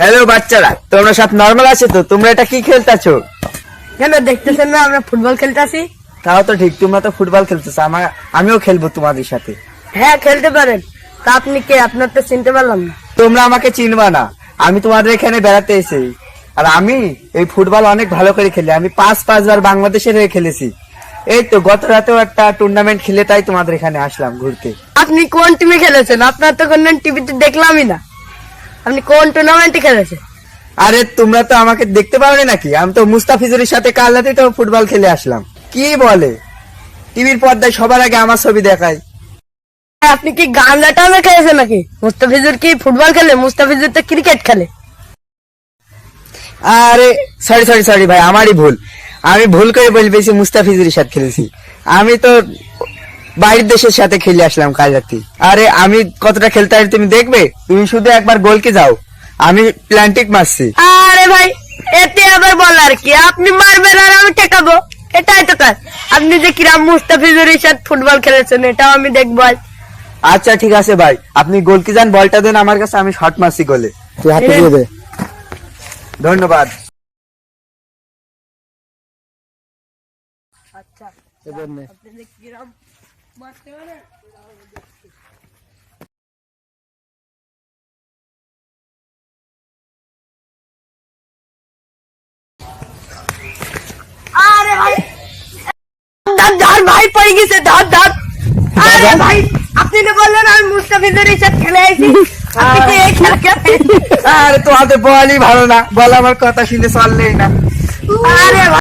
Hello বাচ্চারা। তোমরা সব নর্মাল আছে তো? তোমরা এটা কি খেলতেছো? কেন দেখতেছেন না আমরা ফুটবল খেলতেছি? তাও তো ঠিক তোমরা তো ফুটবল খেলতেছো। আমার আমিও খেলব তোমাদের সাথে। হ্যাঁ খেলতে পারেন। তা আপনি কে? আপনার তো চিনতে পারলাম না। তোমরা আমাকে চিনবা না। আমি তোমাদের এখানে বেড়াতে এসেছি। আর আমি এই ফুটবল অনেক ভালো করে খেলি। আমি পাঁচ পাঁচবার বাংলাদেশের হয়ে খেলেছি। এই তো গত রাতেও একটা টুর্নামেন্ট খেলে তাই তোমাদের এখানে আসলাম ঘুরতে। আপনি কোন টিমে খেলেছেন? আপনার তো কোন টিভিতে দেখলামই না। আপনি কোন টুর্নামেন্টে খেলেছেন? আরে তোমরা তো আমাকে দেখতে পাওনি নাকি? আমি তো মুস্তাফিজুরের সাথে কাল রাতে তো ফুটবল খেলে আসলাম। কি বলে? টিভির পর্দায় সবার আগে আমার ছবি দেখায়। আপনি কি গান্দা টামে খেলেছেন নাকি? মুস্তাফিজুর কি ফুটবল খেলে? মুস্তাফিজুর তো ক্রিকেট খেলে। আরে সরি সরি সরি ভাই আমারই ভুল। আমি ভুল করে বলে পেয়েছি মুস্তাফিজুরের সাথে খেলেছি। আমি তো বাইরের দেশের সাথে খেলে আসলাম কাল রাতে আরে আমি কতটা খেলতে পারি তুমি দেখবে? তুমি শুধু একবার গোলকে যাও। আমি প্ল্যান্টিক মারছি। আরে ভাই এতে আবার বলার কি? আপনি মারবেন আর আমি ঠেকাবো। এটাই তো কাজ আপনি যে কিরাম মুস্তাফিজুরের সাথে ফুটবল খেলেছেন এটাও আমি দেখব আজ। আচ্ছা ঠিক আছে ভাই। আপনি গোলকি যান বলটা দেন আমার কাছে আমি শর্ট মারছি গোলে। তুই হাতে দিয়ে দে। ধন্যবাদ। আচ্ছা। আপনি যে কিরাম মারতে পারেন আরে ভাই ধর ধর ভাই পড়ে গেছে ধর ধর আরে ভাই আপনি তো বললেন আমি মুস্তাফিজের সাথে খেলে আইছি আপনি কি এই খেলা খেলেন? আরে তোমাদের বলই ভালো না বল আমার কথা শুনে চললেই না আরে ভাই